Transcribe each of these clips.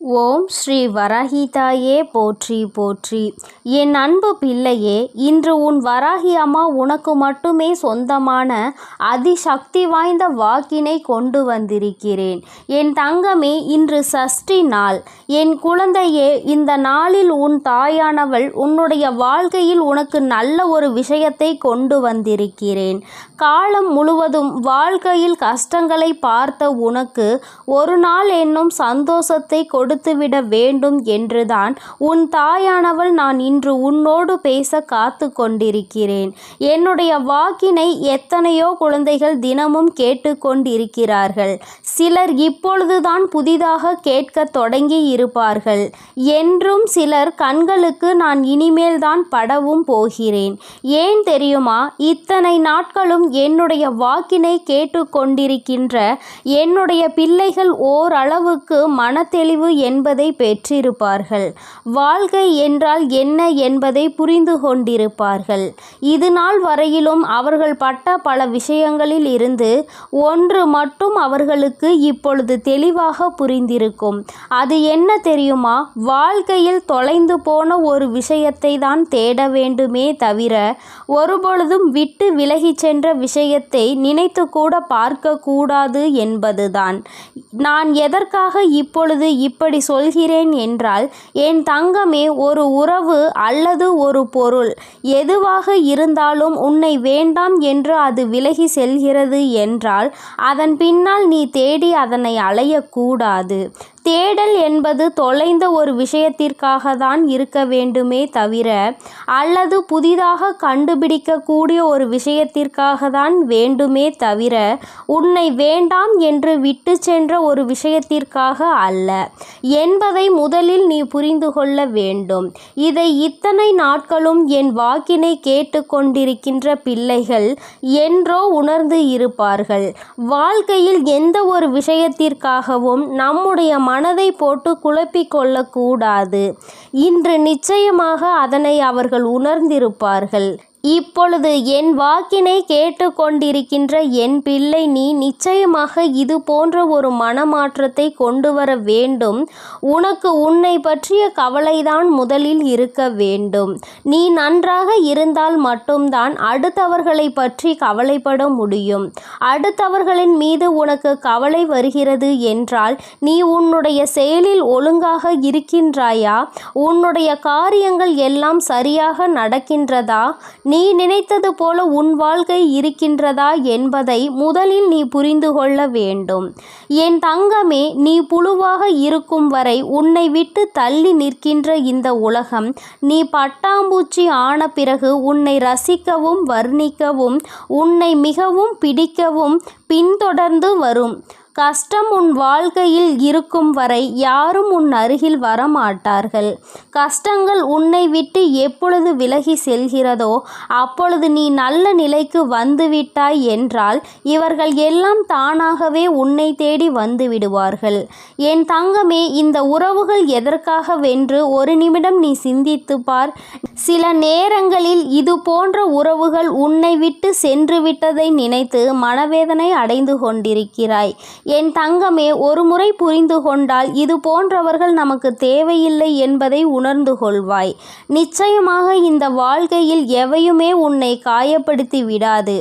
ஓம் ஸ்ரீ வராகிதாயே போற்றி போற்றி. என் அன்பு பிள்ளையே இன்று உன் வராகி அம்மா உனக்கு மட்டுமே சொந்தமான அதிசக்தி வாய்ந்த வாக்கினை கொண்டு வந்திருக்கிறேன். என் தங்கமே இன்று சஷ்டி நாள். என் குழந்தையே இந்த நாளில் உன் தாயானவள் உன்னுடைய வாழ்க்கையில் உனக்கு நல்ல ஒரு விஷயத்தை கொண்டு வந்திருக்கிறேன். காலம் முழுவதும் வாழ்க்கையில் கஷ்டங்களை பார்த்த உனக்கு ஒரு நாள் என்னும் சந்தோஷத்தை கொடுத்துவிட வேண்டும் என்றுதான் உன் தாயானவள் நான் இன்று உன்னோடு பேச காத்து கொண்டிருக்கிறேன். என்னுடைய வாக்கினை எத்தனையோ குழந்தைகள் தினமும் கேட்டுக்கொண்டிருக்கிறார்கள் சிலர் இப்பொழுதுதான் புதிதாக கேட்க தொடங்கி இருப்பார்கள். என்றும் சிலர் கண்களுக்கு நான் இனிமேல் தான் படவும் போகிறேன். ஏன் தெரியுமா? இத்தனை நாட்களும் என்னுடைய வாக்கினை கேட்டுக்கொண்டிருக்கின்ற என்னுடைய பிள்ளைகள் ஓரளவுக்கு மனத்தெளிவு என்பதை பெற்றிருப்பார்கள். வாழ்க்கை என்றால் என்ன என்பதை புரிந்து கொண்டிருப்பார்கள். இது நாள் வரையிலும் அவர்கள் பட்ட பல விஷயங்களில் இருந்து ஒன்று மட்டும் அவர்களுக்கு இப்பொழுது தெளிவாக புரிந்திருக்கும். அது என்ன தெரியுமா? வாழ்க்கையில் தொலைந்து போன ஒரு விஷயத்தை தான் தேட வேண்டுமே தவிர ஒருபொழுதும் விட்டு விலகிச் சென்ற விஷயத்தை நினைத்து கூட பார்க்கக்கூடாது என்பதுதான். நான் எதற்காக இப்பொழுது இப்படி சொல்கிறேன் என்றால் என் தங்கமே ஒரு உறவு அல்லது ஒரு பொருள். எதுவாக இருந்தாலும் உன்னை வேண்டாம் என்று அது விலகி செல்கிறது என்றால் அதன் பின்னால் நீ தேடி அதனை அலையக்கூடாது. தேடல் என்பது தொலைந்த ஒரு விஷயத்திற்காக தான் இருக்க வேண்டுமே தவிர அல்லது புதிதாக கண்டுபிடிக்கக்கூடிய ஒரு விஷயத்திற்காக தான் வேண்டுமே தவிர உன்னை வேண்டாம் என்று விட்டு சென்ற ஒரு விஷயத்திற்காக அல்ல. என்பதை முதலில் நீ புரிந்து கொள்ள வேண்டும். இதை இத்தனை நாட்களும் என் வாக்கினை கேட்டுக்கொண்டிருக்கின்ற பிள்ளைகள் என்றோ உணர்ந்து இருப்பார்கள். வாழ்க்கையில் எந்த ஒரு விஷயத்திற்காகவும் நம்முடைய மனதை போட்டு குழப்பிக் கொள்ளக்கூடாது. இன்று நிச்சயமாக அதனை அவர்கள் உணர்ந்திருப்பார்கள். இப்பொழுது என் வாக்கினை கேட்டுக்கொண்டிருக்கின்ற என் பிள்ளை நீ நிச்சயமாக இது போன்ற ஒரு மனமாற்றத்தை கொண்டு வர வேண்டும். உனக்கு உன்னை பற்றிய கவலைதான் முதலில் இருக்க வேண்டும். நீ நன்றாக இருந்தால் மட்டும்தான் அடுத்தவர்களை பற்றி கவலைப்பட முடியும். அடுத்தவர்களின் மீது உனக்கு கவலை வருகிறது என்றால் நீ உன்னுடைய செயலில் ஒழுங்காக இருக்கின்றாயா? உன்னுடைய காரியங்கள் எல்லாம் சரியாக நடக்கின்றதா? நீ நினைத்தது போல உன் வாழ்க்கை இருக்கின்றதா என்பதை முதலில் நீ புரிந்து கொள்ள வேண்டும். என் தங்கமே நீ புழுவாக இருக்கும் வரை உன்னை விட்டு தள்ளி நிற்கின்ற இந்த உலகம் நீ பட்டாம்பூச்சி ஆன பிறகு உன்னை ரசிக்கவும் வர்ணிக்கவும் உன்னை மிகவும் பிடிக்கவும் பின்தொடர்ந்து வரும். கஷ்டம் உன் வாழ்க்கையில் இருக்கும் வரை யாரும் உன் அருகில் வரமாட்டார்கள். கஷ்டங்கள் உன்னை விட்டு எப்பொழுது விலகி செல்கிறதோ அப்பொழுது நீ நல்ல நிலைக்கு வந்துவிட்டாய் என்றால் இவர்கள் எல்லாம் தானாகவே உன்னை தேடி வந்து விடுவார்கள் என் தங்கமே இந்த உறவுகள் எதற்காக வென்று ஒரு நிமிடம் நீ சிந்தித்து பார். சில நேரங்களில் இது போன்ற உறவுகள் உன்னை விட்டு சென்று விட்டதை நினைத்து மனவேதனை அடைந்து கொண்டிருக்கிறாய். என் தங்கமே ஒரு முறை புரிந்து கொண்டால் இது போன்றவர்கள் நமக்கு தேவையில்லை என்பதை உணர்ந்து கொள்வாய். நிச்சயமாக இந்த வாழ்க்கையில் எவையுமே உன்னை காயப்படுத்தி விடாது.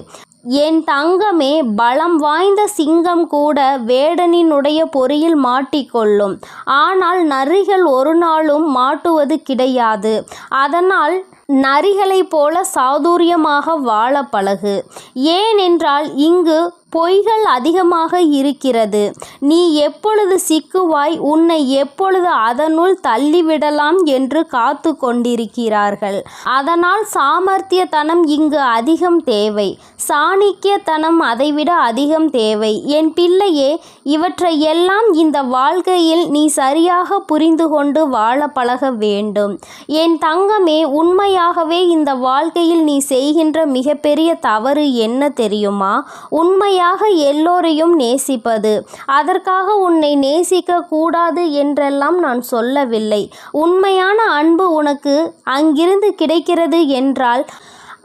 என் தங்கமே பலம் வாய்ந்த சிங்கம் கூட வேடனினுடைய பொறியில் மாட்டிக்கொள்ளும். ஆனால் நரிகள் ஒரு நாளும் மாட்டுவது கிடையாது. அதனால் நரிகளைப் போல சாதுரியமாக வாழ பழகு. ஏனென்றால் இங்கு பொய்கள் அதிகமாக இருக்கிறது. நீ எப்பொழுது சிக்குவாய் உன்னை எப்பொழுது அதனுள் தள்ளிவிடலாம் என்று காத்து கொண்டிருக்கிறார்கள். அதனால் சாமர்த்தியத்தனம் இங்கு அதிகம் தேவை. சாணிக்கியத்தனம் அதைவிட அதிகம் தேவை. என் பிள்ளையே இவற்றை எல்லாம் இந்த வாழ்க்கையில் நீ சரியாக புரிந்து கொண்டு வாழ பழக வேண்டும். என் தங்கமே உண்மையாகவே இந்த வாழ்க்கையில் நீ செய்கின்ற மிகப்பெரிய தவறு என்ன தெரியுமா? உண்மையாக உண்மையாக எல்லோரையும் நேசிப்பது. அதற்காக உன்னை நேசிக்க கூடாது என்றெல்லாம் நான் சொல்லவில்லை. உண்மையான அன்பு உனக்கு அங்கிருந்து கிடைக்கிறது என்றால்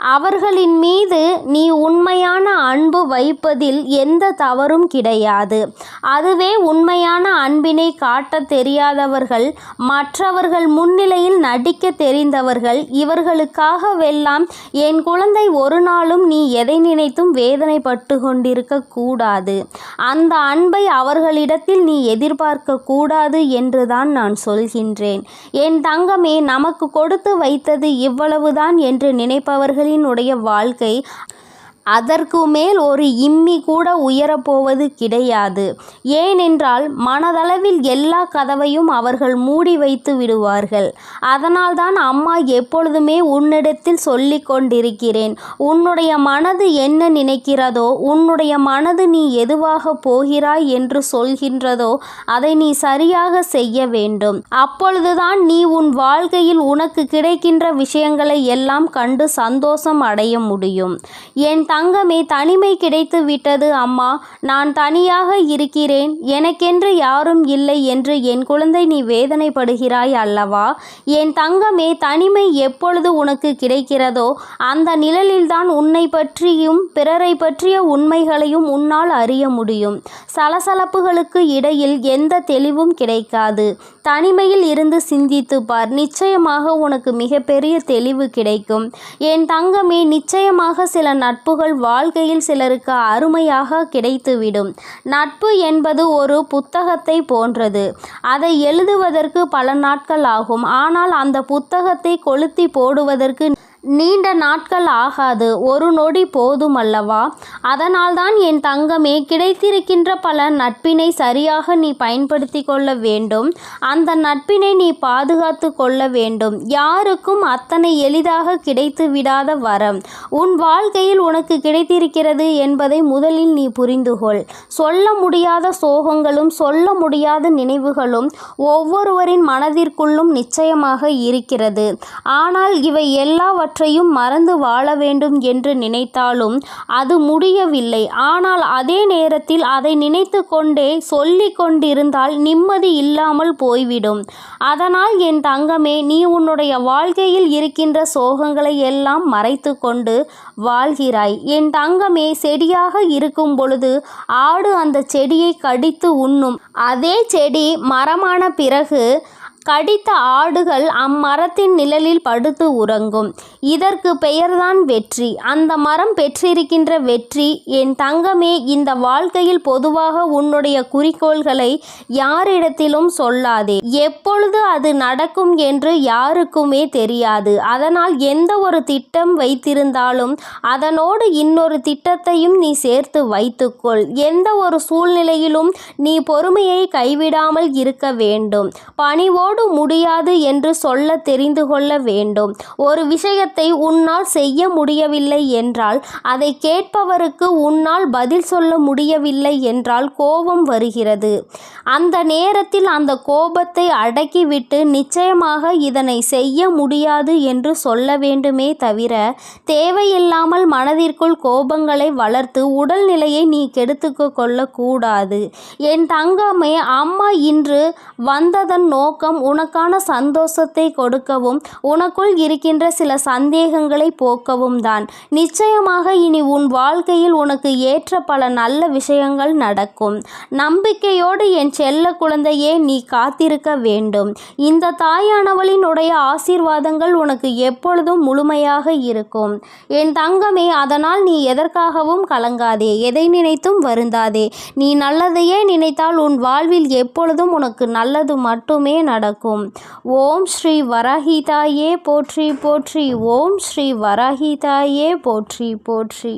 அவர்களின் மீது நீ உண்மையான அன்பு வைப்பதில் எந்த தவறும் கிடையாது. அதுவே உண்மையான அன்பினை காட்டத் தெரியாதவர்கள் மற்றவர்கள் முன்னிலையில் நடிக்க தெரிந்தவர்கள் இவர்களுக்காகவெல்லாம் என் குழந்தை ஒரு நாளும் நீ எதை நினைத்தும் வேதனைப்பட்டு கொண்டிருக்க கூடாது. அந்த அன்பை அவர்களிடத்தில் நீ எதிர்பார்க்க கூடாது என்றுதான் நான் சொல்கின்றேன். என் தங்கமே நமக்கு கொடுத்து வைத்தது இவ்வளவுதான் என்று நினைப்பவர்களின் மனிதனுடைய வாழ்க்கை அதற்கு மேல் ஒரு இம்மி கூட உயரப்போவது கிடையாது. ஏனென்றால் மனதளவில் எல்லா கதவையும் அவர்கள் மூடி வைத்து விடுவார்கள். அதனால்தான் அம்மா எப்பொழுதுமே உன்னிடத்தில் சொல்லி கொண்டிருக்கிறேன். உன்னுடைய மனது என்ன நினைக்கிறதோ உன்னுடைய மனது நீ எதுவாக போகிறாய் என்று சொல்கின்றதோ அதை நீ சரியாக செய்ய வேண்டும். அப்பொழுதுதான் நீ உன் வாழ்க்கையில் உனக்கு கிடைக்கின்ற விஷயங்களை எல்லாம் கண்டு சந்தோஷம் அடைய முடியும். என் தங்கமே தனிமை கிடைத்து விட்டது அம்மா. நான் தனியாக இருக்கிறேன். எனக்கென்று யாரும் இல்லை என்று என் குழந்தை நீ வேதனைப்படுகிறாய் அல்லவா? என் தங்கமே தனிமை எப்பொழுது உனக்கு கிடைக்கிறதோ அந்த நிழலில்தான் உன்னை பற்றியும் பிறரை பற்றிய உண்மைகளையும் உன்னால் அறிய முடியும். சலசலப்புகளுக்கு இடையில் எந்த தெளிவும் கிடைக்காது. தனிமையில் இருந்து சிந்தித்து பார். நிச்சயமாக உனக்கு மிகப்பெரிய தெளிவு கிடைக்கும். என் தங்கமே நிச்சயமாக சில நட்புகள் வாழ்க்கையில் சிலருக்கு அருமையாக கிடைத்துவிடும். நட்பு என்பது ஒரு புத்தகத்தை போன்றது. அதை எழுதுவதற்கு பல நாட்கள் ஆகும். ஆனால் அந்த புத்தகத்தை கொளுத்தி போடுவதற்கு நீண்ட நாட்கள் ஆகாது. ஒரு நொடி போதும் அல்லவா அதனால்தான் என் தங்கமே கிடைத்திருக்கின்ற பல நட்பினை சரியாக நீ பயன்படுத்தி கொள்ள வேண்டும். அந்த நட்பினை நீ பாதுகாத்து கொள்ள வேண்டும். யாருக்கும் அத்தனை எளிதாக கிடைத்து விடாத வரம். உன் வாழ்க்கையில் உனக்கு கிடைத்திருக்கிறது என்பதை முதலில் நீ புரிந்துகொள் சொல்ல முடியாத சோகங்களும் சொல்ல முடியாத நினைவுகளும் ஒவ்வொருவரின் மனதிற்குள்ளும் நிச்சயமாக இருக்கிறது. ஆனால் இவை எல்லாவற்றையும் மறந்து வாழ வேண்டும் என்று நினைத்தாலும் அது முடியவில்லை. ஆனால் அதே நேரத்தில் அதை நினைத்து கொண்டே சொல்லி கொண்டிருந்தால் நிம்மதி இல்லாமல் போய்விடும். அதனால் என் தங்கமே நீ உன்னுடைய வாழ்க்கையில் இருக்கின்ற சோகங்களை எல்லாம் மறைத்து கொண்டு வாழ்கிறாய். என் தங்கமே செடியாக இருக்கும் பொழுது ஆடு அந்த செடியை கடித்து உண்ணும். அதே செடி மரமான பிறகு கடித்த ஆடுகள் அம்மரத்தின் நிழலில் படுத்து உறங்கும். இதற்கு பெயர்தான் வெற்றி. அந்த மரம் பெற்றிருக்கின்ற வெற்றி என் தங்கமே இந்த வாழ்க்கையில் பொதுவாக உன்னுடைய குறிக்கோள்களை யாரிடத்திலும் சொல்லாதே. எப்பொழுது அது நடக்கும் என்று யாருக்குமே தெரியாது. அதனால் எந்த ஒரு திட்டம் வைத்திருந்தாலும் அதனோடு இன்னொரு திட்டத்தையும் நீ சேர்த்து வைத்துக்கொள். எந்த ஒரு சூழ்நிலையிலும் நீ பொறுமையை கைவிடாமல் இருக்க வேண்டும். பணிவோடு முடியாது என்று சொல்ல தெரிந்து கொள்ள வேண்டும். ஒரு விஷயத்தை உன்னால் செய்ய முடியவில்லை என்றால் அதை கேட்பவருக்கு உன்னால் பதில் சொல்ல முடியவில்லை என்றால் கோபம் வருகிறது. அந்த நேரத்தில் அந்த கோபத்தை அடக்கிவிட்டு நிச்சயமாக இதனை செய்ய முடியாது என்று சொல்ல வேண்டுமே தவிர தேவையில்லாமல் மனதிற்குள் கோபங்களை வளர்த்து உடல்நிலையை நீ கெடுத்துக்க கொள்ளக்கூடாது என் தங்கமே அம்மா இன்று வந்ததன் நோக்கம் உனக்கான சந்தோஷத்தை கொடுக்கவும் உனக்குள் இருக்கின்ற சில சந்தேகங்களை போக்கவும் தான். நிச்சயமாக இனி உன் வாழ்க்கையில் உனக்கு ஏற்ற பல நல்ல விஷயங்கள் நடக்கும். நம்பிக்கையோடு என் செல்ல குழந்தையே நீ காத்திருக்க வேண்டும். இந்த தாயானவளினுடைய ஆசீர்வாதங்கள் உனக்கு எப்பொழுதும் முழுமையாக இருக்கும். என் தங்கமே அதனால் நீ எதற்காகவும் கலங்காதே எதை நினைத்தும் வருந்தாதே. நீ நல்லதையே நினைத்தால் உன் வாழ்வில் எப்பொழுதும் உனக்கு நல்லது மட்டுமே நடக்கும். நடக்கும். ஓம் ஸ்ரீ வராஹிதாயே போற்றி போற்றி. ஓம் ஸ்ரீ வராஹிதாயே போற்றி போற்றி.